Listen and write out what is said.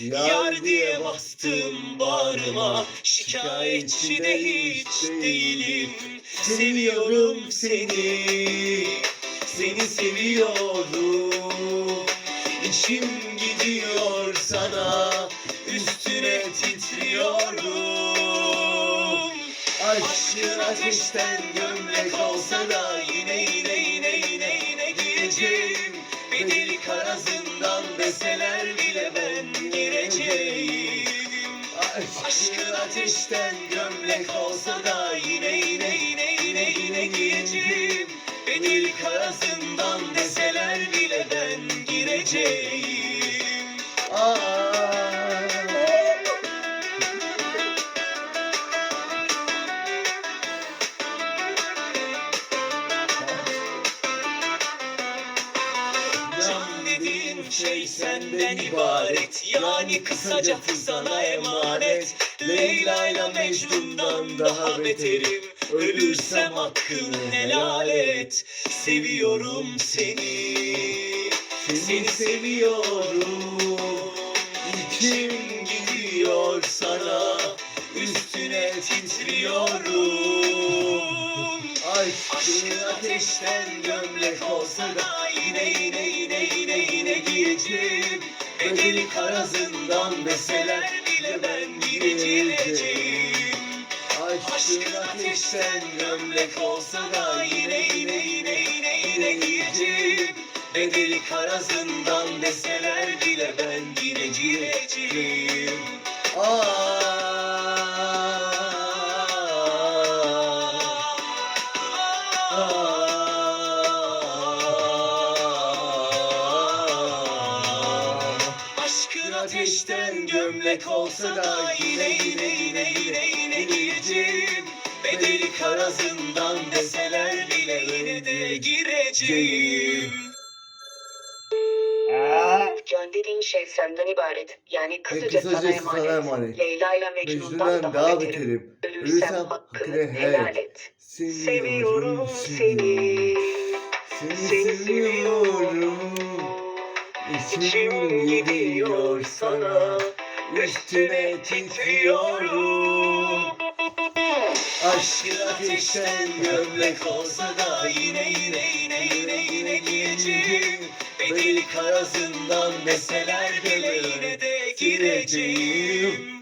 Yar diye bastım bağrıma Şikayetçi de hiç değilim. Seviyorum seni. Seni seviyorum. İçim gidiyor sana. Üstüne titriyorum. Aşkın ateşten gömlek olsa da Yine yine yine yine yine giyeceğim. Bedeli karazından deseler ateşten gömlek olsa da Yine yine yine yine yine giyeceğim Bedeli karazından deseler bile ben gireceğim. Aa. Şey senden ibaret. Yani kısaca sana emanet Leyla ile Mecnun'dan daha beterim. Ölürsem hakkını helal et. Seviyorum seni. Seni seviyorum. İçim gidiyor sana. Üstüne titriyorum. Aşkın ateşten gömlek olsa da Yine yine yine yine yine giyeceğim. Bedeli karazından deseler bile ben gireceğim Aşkın ateşten gömlek olsa da Yine yine yine yine yine giyeceğim. Bedeli karazından deseler bile ben gireceğim. Aşkın ateşten gömlek olsa da yine yine yine yine yine giyeceğim Bedeli karazından deseler bile yine de gireceğim Can dediğin şey senden ibaret. Yani kısaca, sana kısacası emanet. sana emanet. Leyla ile Mecnun'dan, Mecnun'dan daha, daha beterim. Ölürsem hakkını helal et. Seviyorum Seviyorum seni. Seni Seni seviyorum. İçim gidiyor sana. Üstüne titriyorum. Aşkın ateşten gömlek olsa da Yine yine yine yine yine giyeceğim Bedeli karazından deseler bile yine de gireceğim